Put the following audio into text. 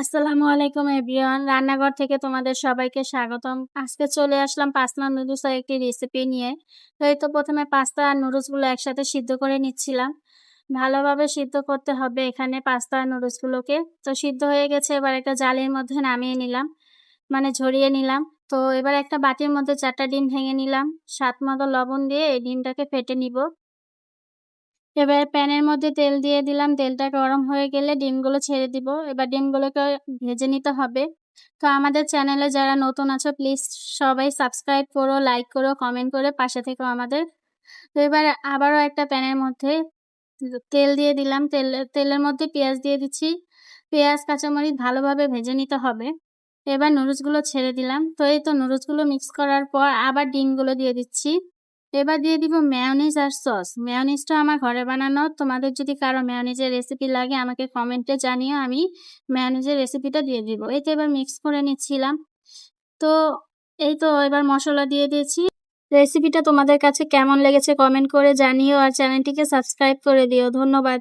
আসসালামু আলাইকুম এভরিওয়ান। রান্নাঘর থেকে তোমাদের সবাইকে স্বাগতম। আজকে চলে আসলাম পাস্তা নুডলসের একটি রেসিপি নিয়ে। তো এই তো প্রথমে পাস্তা আর নুডলসগুলো একসাথে সিদ্ধ করে নিচ্ছিলাম। ভালোভাবে সিদ্ধ করতে হবে এখানে পাস্তা আর নুডলসগুলোকে। তো সিদ্ধ হয়ে গেছে, এবার একটা জালির মধ্যে নামিয়ে নিলাম মানে ঝরিয়ে নিলাম। তো এবার একটা বাটির মধ্যে চারটা ডিম ভেঙে নিলাম। স্বাদ মতো লবণ দিয়ে এই ডিমটাকে ফেটে নিব। এবার প্যানের মধ্যে তেল দিয়ে দিলাম। তেলটা গরম হয়ে গেলে ডিমগুলো ছেড়ে দিব। এবার ডিমগুলোকে ভেজে নিতে হবে। তো আমাদের চ্যানেলে যারা নতুন আছো, প্লিজ সবাই সাবস্ক্রাইব করো, লাইক করো, কমেন্ট করে পাশে থেকো আমাদের। তো এবার আবারও একটা প্যানের মধ্যে তেল দিয়ে দিলাম। তেল, তেলের মধ্যে পেঁয়াজ দিয়ে দিচ্ছি। পেঁয়াজ, কাঁচামরিচ ভালোভাবে ভেজে নিতে হবে। এবার নুডলসগুলো ছেড়ে দিলাম। তো এই তো নুডলসগুলো মিক্স করার পর আবার ডিমগুলো দিয়ে দিচ্ছি। এবার দিয়ে দিব মেয়নিজ আর সস মেয়নিজটা আমার ঘরে বানানো। তোমাদের যদি কারও মেয়নিজের রেসিপি লাগে, আমাকে কমেন্টে জানিও। আমি মেয়নিজের রেসিপিটা দিয়ে দিব। এই তো এবার মিক্স করে নিচ্ছিলাম। তো এই তো এবার মশলা দিয়ে দিয়েছি। রেসিপিটা তোমাদের কাছে কেমন লেগেছে কমেন্ট করে জানিও আর চ্যানেলটিকে সাবস্ক্রাইব করে দিও। ধন্যবাদ।